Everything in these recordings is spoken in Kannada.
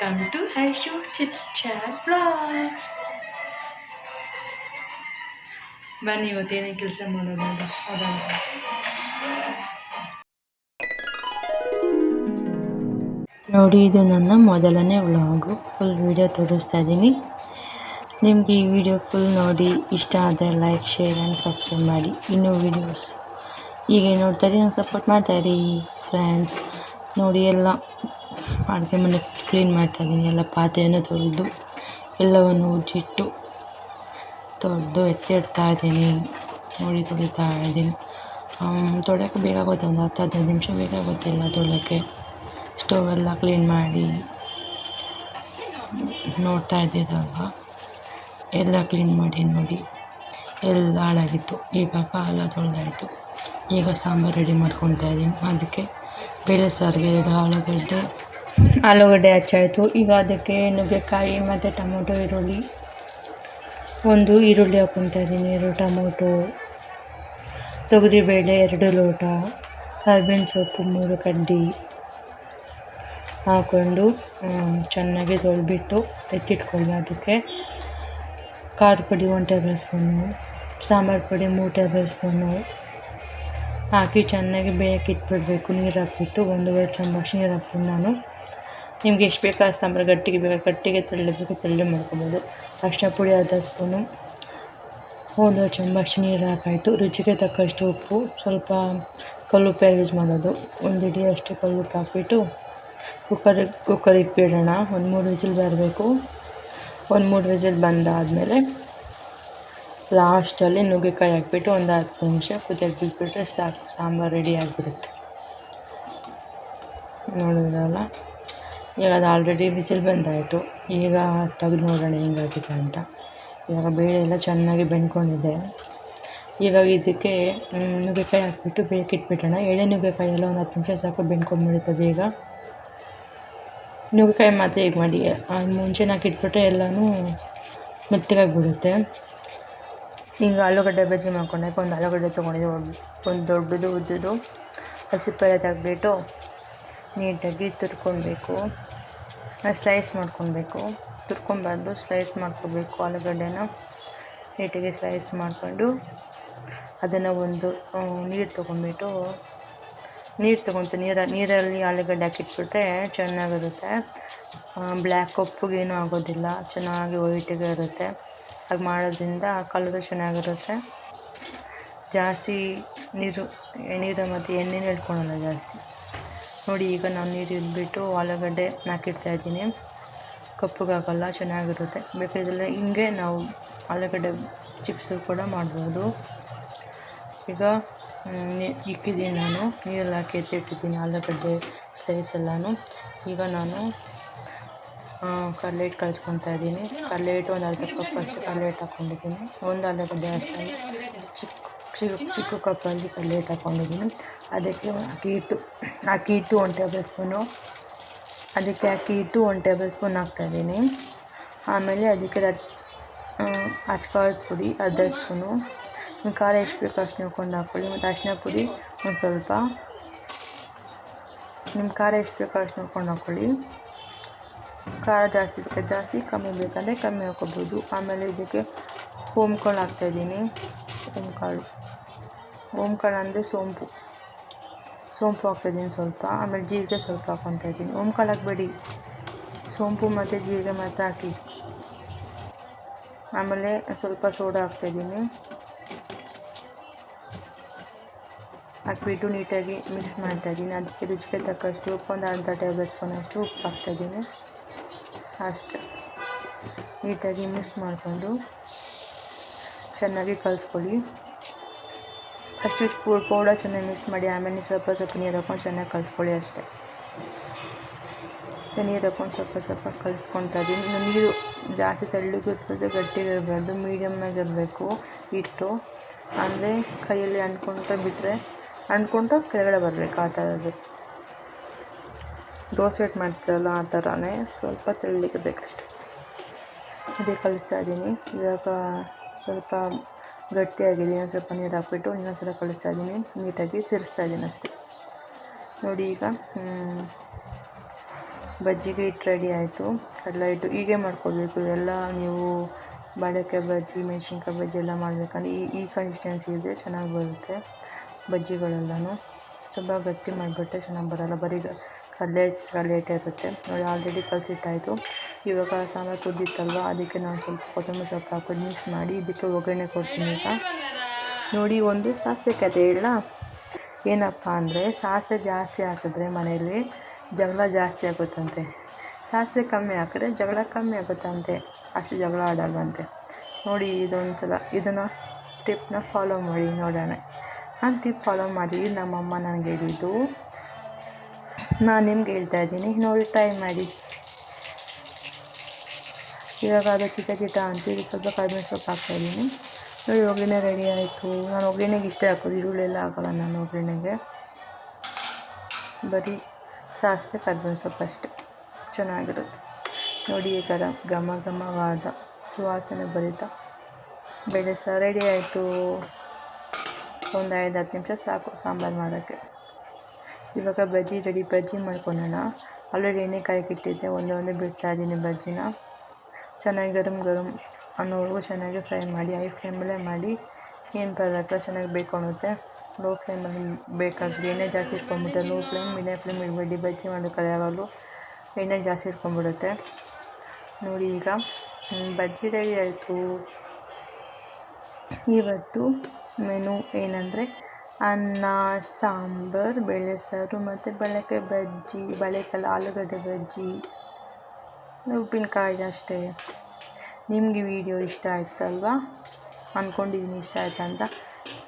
Welcome to Aishu chit chat blogs ಬನ್ನಿ ಇವತ್ತೇನೇ ಕೆಲಸ ಮಾಡೋದು ನೋಡಿ, ಇದು ನನ್ನ ಮೊದಲನೇ ವ್ಲಾಗು. ಫುಲ್ ವಿಡಿಯೋ ತೋರಿಸ್ತಾ ಇದ್ದೀನಿ ನಿಮಗೆ ಈ ವಿಡಿಯೋ ಫುಲ್ ನೋಡಿ ಇಷ್ಟ ಆದರೆ ಲೈಕ್ ಶೇರ್ ಆ್ಯಂಡ್ ಸಬ್ಸ್ಕ್ರೈಬ್ ಮಾಡಿ. ಇನ್ನೂ ವೀಡಿಯೋಸ್ ಹೀಗೆ ನೋಡ್ತಾ ಇರಿ ನಂಗೆ ಸಪೋರ್ಟ್ ಮಾಡ್ತಾಯಿರಿ ಫ್ರೆಂಡ್ಸ್ ನೋಡಿ ಎಲ್ಲ ಅಡುಗೆ ಮನೆ ಕ್ಲೀನ್ ಮಾಡ್ತಾಯಿದ್ದೀನಿ ಎಲ್ಲ ಪಾತ್ರೆಯನ್ನು ತೊಳೆದು ಎಲ್ಲವನ್ನು ಉಜ್ಜಿಟ್ಟು ತೊಳೆದು ಎತ್ತಿಡ್ತಾ ಇದ್ದೀನಿ. ನೋಡಿ ತೊಳಿತಾ ಇದ್ದೀನಿ. ತೊಳೆಯೋಕೆ ಬೇಕಾಗುತ್ತೆ ಒಂದು ಹತ್ತು, ಹದಿನೈದು ನಿಮಿಷ ಬೇಕಾಗುತ್ತಿಲ್ಲ ತೊಳೆಯೋಕ್ಕೆ ಸ್ಟೋವ್ ಎಲ್ಲ ಕ್ಲೀನ್ ಮಾಡಿ ನೋಡ್ತಾ ಇದ್ದೀರಲ್ವ? ಎಲ್ಲ ಕ್ಲೀನ್ ಮಾಡಿ ನೋಡಿ. ಎಲ್ಲ ಹಾಳಾಗಿತ್ತು. ಇವಾಗ ಎಲ್ಲ ತೊಳೆದಾಯಿತು. ಈಗ ಸಾಂಬಾರು ರೆಡಿ ಮಾಡ್ಕೊತಾ ಇದ್ದೀನಿ. ಅದಕ್ಕೆ ಬೇಳೆ ಸಾರಿಗೆ ಎರಡು ಆಲೂಗಡ್ಡೆ ಆಲೂಗಡ್ಡೆ ಹಚ್ಚಾಯಿತು. ಈಗ ಅದಕ್ಕೆ ನುಗ್ಗೆಕಾಯಿ ಮತ್ತು ಟೊಮೊಟೊ, ಈರುಳ್ಳಿ. ಒಂದು ಈರುಳ್ಳಿ ಹಾಕ್ಕೊತಾ ಇದ್ದೀನಿ. ಎರಡು ಟೊಮೊಟೊ, ತೊಗರಿಬೇಳೆ, ಎರಡು ಲೋಟ ಕರ್ಬೇವಿನ ಸೊಪ್ಪು, ಮೂರು ಕಡ್ಡಿ ಹಾಕ್ಕೊಂಡು ಚೆನ್ನಾಗಿ ತೊಳೆದ್ಬಿಟ್ಟು ಎತ್ತಿಟ್ಕೊಳ್ಳಿ ಅದಕ್ಕೆ. ಖಾರದ ಪುಡಿ ಒಂದು ಟೇಬಲ್ ಸ್ಪೂನು, ಸಾಂಬಾರು ಪುಡಿ ಮೂರು ಟೇಬಲ್ ಸ್ಪೂನು. ಹಾಕಿ ಚೆನ್ನಾಗಿ ಬೇಯಕ್ಕೆ ಇಟ್ಬಿಡಬೇಕು. ನೀರು ಹಾಕ್ಬಿಟ್ಟು ಒಂದೂವರೆ ಚಮಚ ನೀರು ಹಾಕ್ತೀನಿ ನಾನು. ನಿಮ್ಗೆ ಎಷ್ಟು ಬೇಕಾ ಸಾಂಬಾರು ಗಟ್ಟಿಗೆ ಬೇಕು, ಗಟ್ಟಿಗೆ ತೆಳ್ಳಬೇಕು ತೆಳ್ಳು ಮಾಡ್ಕೊಬೋದು. ಅರಿಶಿನ ಪುಡಿ, ಅರ್ಧ ಸ್ಪೂನು. ಒಂದು ಚಮಚ, ನೀರು ಹಾಕಾಯಿತು. ರುಚಿಗೆ ತಕ್ಕಷ್ಟು ಉಪ್ಪು. ಸ್ವಲ್ಪ ಕಲ್ಲುಪ್ಪೆ ಯೂಸ್ ಮಾಡೋದು. ಒಂದು ಹಿಡಿಯಷ್ಟು ಕಲ್ಲುಪ್ಪು ಹಾಕಿಬಿಟ್ಟು ಕುಕ್ಕರ್ ಕುಕ್ಕರ್ ಇಟ್ಬಿಡೋಣ ಒಂದು ಮೂರು ವಿಸಿಲ್ ಬರಬೇಕು. ಒಂದು ಮೂರು ವಿಸಿಲ್ ಬಂದಾದಮೇಲೆ ಲಾಸ್ಟಲ್ಲಿ ನುಗ್ಗೆಕಾಯಿ ಹಾಕ್ಬಿಟ್ಟು ಒಂದು ಹತ್ತು ನಿಮಿಷ ಕುದಿಯಕ್ಕೆ ಬಿಟ್ಬಿಟ್ರೆ ಸಾಕು. ಸಾಂಬಾರು ರೆಡಿ ಆಗಿಬಿಡುತ್ತೆ ನೋಡಿದ್ರಲ್ಲ? ಈಗ ಅದು ಆಲ್ರೆಡಿ ವಿಸಿಲ್ ಬಂದಾಯಿತು. ಈಗ ತೆಗ್ದು ನೋಡೋಣ ಹೆಂಗಾಗಿದೆ ಅಂತ. ಇವಾಗ ಬೇಳೆ ಎಲ್ಲ ಚೆನ್ನಾಗಿ ಬೆಂದ್ಕೊಂಡಿದೆ. ಇವಾಗ ಇದಕ್ಕೆ ನುಗ್ಗೆಕಾಯಿ ಹಾಕಿಬಿಟ್ಟು ಬೇಯಕ್ಕೆ ಇಟ್ಬಿಡೋಣ. ಎಳೆ ನುಗ್ಗೆಕಾಯಿ ಎಲ್ಲ ಒಂದು ಹತ್ತು ನಿಮಿಷ ಸಾಕು ಬೆಂದ್ಕೊಂಡ್ಬಿಡುತ್ತೆ ಬೇಗ ನುಗ್ಗೆಕಾಯಿ ಮಾತ್ರ ಹೀಗೆ ಮಾಡಿ ಮುಂಚೆನೇ ಹಾಕಿಟ್ಬಿಟ್ರೆ ಎಲ್ಲನೂ ಮೆತ್ತಗಾಗಿಬಿಡುತ್ತೆ ಈಗ ಆಲೂಗಡ್ಡೆ ಬಜ್ಜಿ ಮಾಡ್ಕೊಂಡಾಗ ಒಂದು ಆಲೂಗಡ್ಡೆ ತೊಗೊಂಡಿದ್ದೆ. ಒಂದು ದೊಡ್ಡದು, ಉದ್ದುದು ಹಸಿಪ್ಪೆಲ್ಲ ತೆಗ್ದ್ಬಿಟ್ಟು ನೀಟಾಗಿ ತುರ್ಕೊಳ್ಬೇಕು. ಸ್ಲೈಸ್ ಮಾಡ್ಕೊಳ್ಬೇಕು. ತುರ್ಕೊಬಾರ್ದು ಸ್ಲೈಸ್ ಮಾಡ್ಕೋಬೇಕು ಆಲೂಗಡ್ಡೆನ. ನೀಟಾಗಿ ಸ್ಲೈಸ್ ಮಾಡಿಕೊಂಡು ಅದನ್ನು ಒಂದು ನೀರು ತೊಗೊಂಬಿಟ್ಟು ನೀರು ತೊಗೊತ ನೀರ, ನೀರಲ್ಲಿ ಆಲೂಗಡ್ಡೆ ಹಾಕಿಟ್ಬಿಟ್ರೆ ಚೆನ್ನಾಗಿರುತ್ತೆ. ಬ್ಲ್ಯಾಕ್ ಕಪ್ಪುಗೇನು ಆಗೋದಿಲ್ಲ. ಚೆನ್ನಾಗಿ ವೈಟಿಗೆ ಇರುತ್ತೆ. ಹಾಗೆ ಮಾಡೋದ್ರಿಂದ ಕಲರು ಚೆನ್ನಾಗಿರುತ್ತೆ. ಜಾಸ್ತಿ ನೀರು ನೀರು ಮತ್ತು ಎಣ್ಣೆನೂ ಇಟ್ಕೊಳಲ್ಲ ಜಾಸ್ತಿ. ನೋಡಿ, ಈಗ ನಾನು ನೀರು ಇದ್ಬಿಟ್ಟು ಆಲೂಗಡ್ಡೆ ಹಾಕಿರ್ತಾ ಇದ್ದೀನಿ. ಕಪ್ಪಗಾಗಲ್ಲ ಚೆನ್ನಾಗಿರುತ್ತೆ. ಬೇಕಾದ್ರೆ ಹಿಂಗೆ ನಾವು ಆಲೂಗಡ್ಡೆ ಚಿಪ್ಸು ಕೂಡ ಮಾಡ್ಬೋದು. ಈಗ ಇಕ್ಕಿದ್ದೀನಿ ನಾನು. ನೀರಲ್ಲಿ ಹಾಕಿ ಎತ್ತಿಟ್ಟಿದ್ದೀನಿ ಆಲೂಗಡ್ಡೆ ಸ್ಲೈಸ್ ಎಲ್ಲನೂ. ಈಗ ನಾನು ಕಡಲೆ ಹಿಟ್ಟು ಇದ್ದೀನಿ. ಕಡಲೆ ಒಂದು ಅರ್ಧ ಕಪ್ ಅಷ್ಟು ಕಡಲೆ ಹಾಕ್ಕೊಂಡಿದ್ದೀನಿ ಒಂದು ಆಲೂಗಡ್ಡೆ ಅಷ್ಟು. ಚಿಕ್ಕ ಚಿಕ್ಕ ಚಿಕ್ಕ ಕಪ್ಪಲ್ಲಿ ಕಡಲೆ ಹಿಟ್ಟು ಹಾಕ್ಕೊಂಡಿದ್ದೀನಿ ಅದಕ್ಕೆ ಅಕ್ಕಿ ಹಿಟ್ಟು ಅಕ್ಕಿ ಹಿಟ್ಟು ಒಂದು ಟೇಬಲ್ ಸ್ಪೂನು, ಅದಕ್ಕೆ ಅಕ್ಕಿ ಹಿಟ್ಟು ಒಂದು ಟೇಬಲ್ ಸ್ಪೂನ್ ಹಾಕ್ತಾಯಿದ್ದೀನಿ ಆಮೇಲೆ ಅದಕ್ಕೆ ಅಚ್ಕಾರದ ಪುಡಿ ಅರ್ಧ ಸ್ಪೂನು ನಿಮ್ಮ ಖಾರ ಎಷ್ಟು ಬೇಕು ಅಷ್ಟು ನೋಡ್ಕೊಂಡು ಹಾಕ್ಕೊಳ್ಳಿ ಮತ್ತು ಅರಿಶಿನ ಪುಡಿ ಒಂದು ಸ್ವಲ್ಪ ನಿಮ್ಮ ಖಾರ ಎಷ್ಟು ಬೇಕೋ ಅಷ್ಟು ನೋಡ್ಕೊಂಡು ಹಾಕ್ಕೊಳ್ಳಿ ಖಾರ ಜಾಸ್ತಿ ಬೇಕಾದ್ರೆ ಜಾಸ್ತಿ, ಕಮ್ಮಿ ಬೇಕಂದರೆ ಕಮ್ಮಿ ಹಾಕ್ಕೊಬೋದು ಆಮೇಲೆ ಇದಕ್ಕೆ ಓಮ್ಕಾಳು ಹಾಕ್ತಾಯಿದ್ದೀನಿ ಓಮ್ಕಾಳು ಅಂದರೆ ಸೋಂಪು. ಸೋಂಪು ಹಾಕ್ತಾಯಿದ್ದೀನಿ ಸ್ವಲ್ಪ. ಆಮೇಲೆ ಜೀರಿಗೆ ಸ್ವಲ್ಪ ಹಾಕ್ಕೊತಾ ಇದ್ದೀನಿ. ಓಮ್ಕಾಳು ಹಾಕಬೇಡಿ. ಸೋಂಪು ಮತ್ತು ಜೀರಿಗೆ ಮಾತ್ರ ಹಾಕಿ. ಆಮೇಲೆ ಸ್ವಲ್ಪ ಸೋಡಾ ಹಾಕ್ತಾಯಿದ್ದೀನಿ ಹಾಕ್ಬಿಟ್ಟು ನೀಟಾಗಿ ಮಿಕ್ಸ್ ಮಾಡ್ತಾಯಿದ್ದೀನಿ ಅದಕ್ಕೆ ರುಚಿಗೆ ತಕ್ಕಷ್ಟು ಉಪ್ಪು, ಒಂದು ಅರ್ಧ ಟೇಬಲ್ ಸ್ಪೂನಷ್ಟು ಉಪ್ಪು ಹಾಕ್ತಾಯಿದ್ದೀನಿ ಅಷ್ಟೇ. ನೀಟಾಗಿ ಮಿಕ್ಸ್ ಮಾಡಿಕೊಂಡು. ಚೆನ್ನಾಗಿ ಕಲಿಸ್ಕೊಳ್ಳಿ. ಅಷ್ಟು ಪೌಡರ್ ಚೆನ್ನಾಗಿ ಮಿಕ್ಸ್ ಮಾಡಿ, ಆಮೇಲೆ ಸ್ವಲ್ಪ ಸ್ವಲ್ಪ ನೀರು ಹಾಕ್ಕೊಂಡು ಚೆನ್ನಾಗಿ ಕಲಿಸ್ಕೊಳ್ಳಿ ಅಷ್ಟೇ. ನೀರು ಹಾಕ್ಕೊಂಡು ಸ್ವಲ್ಪ ಸ್ವಲ್ಪ ಕಲಿಸ್ಕೊತಾ ಇದ್ದೀನಿ. ನೀರು ಜಾಸ್ತಿ ತೆಳ್ಳಗೆ ಇರಬಾರ್ದು ಗಟ್ಟಿಗೆ ಇರಬಾರ್ದು ಹಿಟ್ಟು. ಅಂದರೆ ಕೈಯಲ್ಲಿ ಅಂದ್ಕೊಂಡ್ರೆ ಬಿಟ್ಟರೆ ಅಂದ್ಕೊಂಡು ಕೆಳಗಡೆ ಬರಬೇಕು ಆ ಥರದ್ದು. ದೋಸೆ ಹಿಟ್ಟು ಮಾಡ್ತಿರಲ್ಲ ಆ ಥರನೇ ಸ್ವಲ್ಪ ತೆಳ್ಳಗೆ ಬೇಕಷ್ಟೆ. ಅದೇ ಕಲಿಸ್ತಾ ಇದ್ದೀನಿ. ಇವಾಗ ಸ್ವಲ್ಪ ಗಟ್ಟಿಯಾಗಿದೆ ಇನ್ನೊಂದು ಸ್ವಲ್ಪ ನೀರು ಹಾಕಿಬಿಟ್ಟು ಇನ್ನೊಂದು ಸಲ ಕಲಿಸ್ತಾ ಇದ್ದೀನಿ, ನೀಟಾಗಿ ತಿರ್ಸ್ತಾ ಇದ್ದೀನಿ ಅಷ್ಟೇ. ನೋಡಿ ಈಗ ಬಜ್ಜಿಗೆ ಹಿಟ್ಟು ರೆಡಿ ಆಯಿತು. ಕಡಲೆ ಹಿಟ್ಟು ಹೀಗೆ ಮಾಡ್ಕೊಳ್ಬೇಕು ಎಲ್ಲ ನೀವು ಬಾಳೆಕಾಯಿ ಬಜ್ಜಿ, ಮೆಣಸಿನ್ಕಾಯಿ ಬಜ್ಜಿ ಎಲ್ಲ ಮಾಡಬೇಕಂದ್ರೆ ಈ ಈ ಕನ್ಸಿಸ್ಟೆನ್ಸಿ ಇದ್ದರೆ ಚೆನ್ನಾಗಿ ಬರುತ್ತೆ ಬಜ್ಜಿಗಳೆಲ್ಲನೂ. ತುಂಬ ಗಟ್ಟಿ ಮಾಡಿಬಿಟ್ರೆ ಚೆನ್ನಾಗಿ ಬರೋಲ್ಲ. ಬರೀ ಕಡಲೆ ಕಡಲೆ ಹಿಟ್ಟೇ ಇರುತ್ತೆ. ನೋಡಿ ಆಲ್ರೆಡಿ ಕಲಸಿಟ್ಟಾಯಿತು. ಇವಾಗ ಸಾಂಬಾರು ಕುದ್ದಿತ್ತಲ್ವ? ಅದಕ್ಕೆ ನಾನು ಸ್ವಲ್ಪ ಕೊತ್ತಂಬರಿ ಸೊಪ್ಪು ಹಾಕೊಂಡು ಮಿಕ್ಸ್ ಮಾಡಿ ಇದಕ್ಕೆ ಒಗ್ಗರಣೆ ಕೊಡ್ತೀನಿ ಈಗ. ನೋಡಿ ಒಂದು ಸಾಸಿವೆ ಕತೆ ಇಲ್ಲ ಏನಪ್ಪ ಅಂದರೆ ಸಾಸಿವೆ ಜಾಸ್ತಿ ಹಾಕಿದ್ರೆ ಮನೆಯಲ್ಲಿ ಜಗಳ ಜಾಸ್ತಿ ಆಗುತ್ತಂತೆ. ಸಾಸಿವೆ ಕಮ್ಮಿ ಹಾಕಿದ್ರೆ ಜಗಳ ಕಮ್ಮಿ ಆಗುತ್ತಂತೆ. ಅಷ್ಟು ಜಗಳ ಆಡಲ್ವಂತೆ. ನೋಡಿ ಇದೊಂದು ಸಲ ಇದನ್ನು ಟಿಪ್ನ ಫಾಲೋ ಮಾಡಿ ನೋಡೋಣ. ನಾನು ಟಿಪ್ ಫಾಲೋ ಮಾಡಿ ನಮ್ಮಮ್ಮ ನನಗೆ ಹೇಳಿದ್ದು. ನಾನು ನಿಮ್ಗೆ ಹೇಳ್ತಾ ಇದ್ದೀನಿ. ನೋಡಿ ಟ್ರೈ ಮಾಡಿ. ಇವಾಗ ಅದು ಚಿಟ ಚಿಟ ಅಂತ ಇದು ಸ್ವಲ್ಪ ಕಡಿಮೆ ಸೊಪ್ಪು ಹಾಕ್ತಾಯಿದ್ದೀನಿ ನೋಡಿ ಒಗ್ಗರಣೆ ರೆಡಿ ಆಯಿತು ನಾನು ಒಗ್ಗರಣೆಗೆ ಇಷ್ಟೇ ಹಾಕೋದು ಈರುಳ್ಳಿ ಎಲ್ಲ ಹಾಕೋಲ್ಲ ನಾನು ಒಗ್ಗರಣೆಗೆ ಬರೀ ಸಾಸಿವೆ ಕರ್ಬೇವಿನ ಸೊಪ್ಪು ಅಷ್ಟೇ ಚೆನ್ನಾಗಿರುತ್ತೆ ನೋಡಿ ಈ ಥರ ಘಮ ಘಮವಾದ ಸುವಾಸನೆ ಭರಿತ ಬೇಳೆ ಸಹ ರೆಡಿ ಆಯಿತು ಒಂದು ಐದು ಹತ್ತು ನಿಮಿಷ ಸಾಕು ಸಾಂಬಾರು ಮಾಡೋಕ್ಕೆ ಇವಾಗ ಬಜ್ಜಿ ರೆಡಿ ಬಜ್ಜಿ ಮಾಡ್ಕೊಳ್ಳೋಣ ಆಲ್ರೆಡಿ ಎಣ್ಣೆ ಕಾಯಕ್ಕೆ ಇಟ್ಟಿದ್ದೆ ಒಂದೇ ಒಂದೇ ಬಿಡ್ತಾ ಇದ್ದೀನಿ ಬಜ್ಜಿನ ಚೆನ್ನಾಗಿ ಗರಮ್ ಗರಮ್ ಅನ್ನೋವರೆಗೂ ಚೆನ್ನಾಗಿ ಫ್ರೈ ಮಾಡಿ ಐ ಫ್ಲೇಮಲ್ಲೇ ಮಾಡಿ ಏನು ಪದಾರ್ಥ ಚೆನ್ನಾಗಿ ಬೇಯ್ಕೊಳುತ್ತೆ ಲೋ ಫ್ಲೇಮಲ್ಲಿ ಬೇಕಾದ್ರೆ ಎಣ್ಣೆ ಜಾಸ್ತಿ ಇಟ್ಕೊಂಡ್ಬಿಟ್ಟೆ ಲೋ ಫ್ಲೇಮ್ ಮೀಡಿಯಮ್ ಫ್ಲೇಮ್ ಇಡಬೇಡಿ, ಬಜ್ಜಿ ಮಾಡಬೇಕಾದ್ರೆ ಯಾವಾಗಲೂ ಎಣ್ಣೆ ಜಾಸ್ತಿ ಇಟ್ಕೊಂಡ್ಬಿಡುತ್ತೆ. ನೋಡಿ ಈಗ ಬಜ್ಜಿ ರೆಡಿ ಆಯಿತು. ಇವತ್ತು ಮೆನು ಏನಂದರೆ ಅನ್ನ, ಸಾಂಬಾರು, ಬೇಳೆ ಸಾರು ಮತ್ತು ಬಳಕೆ ಬಜ್ಜಿ ಬಾಳೆಕಾಯಿ ಆಲೂಗಡ್ಡೆ ಬಜ್ಜಿ. ಉಪ್ಪಿನಕಾಯಿ ಅಷ್ಟೇ. ನಿಮಗೆ ವಿಡಿಯೋ ಇಷ್ಟ ಆಯ್ತಲ್ವಾ? ಅಂದ್ಕೊಂಡಿದ್ದೀನಿ ಇಷ್ಟ ಆಯ್ತಾ ಅಂತ.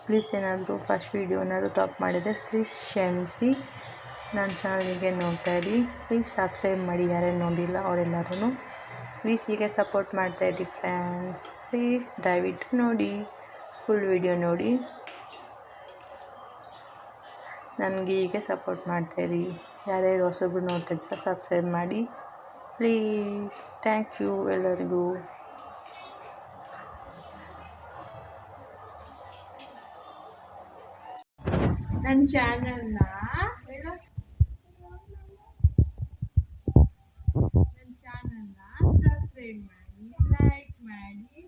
ಪ್ಲೀಸ್ ಏನಾದರೂ ಫಸ್ಟ್ ವೀಡಿಯೋ ಏನಾದರೂ ತಪ್ಪು ಮಾಡಿದರೆ ಪ್ಲೀಸ್ ಕ್ಷಮಿಸಿ. ನನ್ನ ಚಾನಲ್ಗೆ ನೋಡ್ತಾ ಇರಿ. ಪ್ಲೀಸ್ ಸಬ್ಸ್ಕ್ರೈಬ್ ಮಾಡಿ ಯಾರೇನು ನೋಡಿಲ್ಲ ಅವರೆಲ್ಲರೂ ಪ್ಲೀಸ್ ಹೀಗೆ ಸಪೋರ್ಟ್ ಮಾಡ್ತಾಯಿರಿ ಫ್ರೆಂಡ್ಸ್ ಪ್ಲೀಸ್ ದಯವಿಟ್ಟು ನೋಡಿ ಫುಲ್ ವಿಡಿಯೋ ನೋಡಿ. ನನಗೆ ಹೀಗೆ ಸಪೋರ್ಟ್ ಮಾಡ್ತಾಯಿರಿ ಯಾರ್ಯಾರು ಹೊಸಬ್ರು ನೋಡ್ತಾ ಇದ್ದೀರ ಸಬ್ಸ್ಕ್ರೈಬ್ ಮಾಡಿ. ಪ್ಲೀಸ್ ಥ್ಯಾಂಕ್ ಯು ಎಲ್ಲರಿಗೂ ನನ್ನ ಚಾನಲ್ನ ನನ್ನ ಚಾನಲ್ನ ಸಬ್ಸ್ಕ್ರೈಬ್ ಮಾಡಿ ಲೈಕ್ ಮಾಡಿ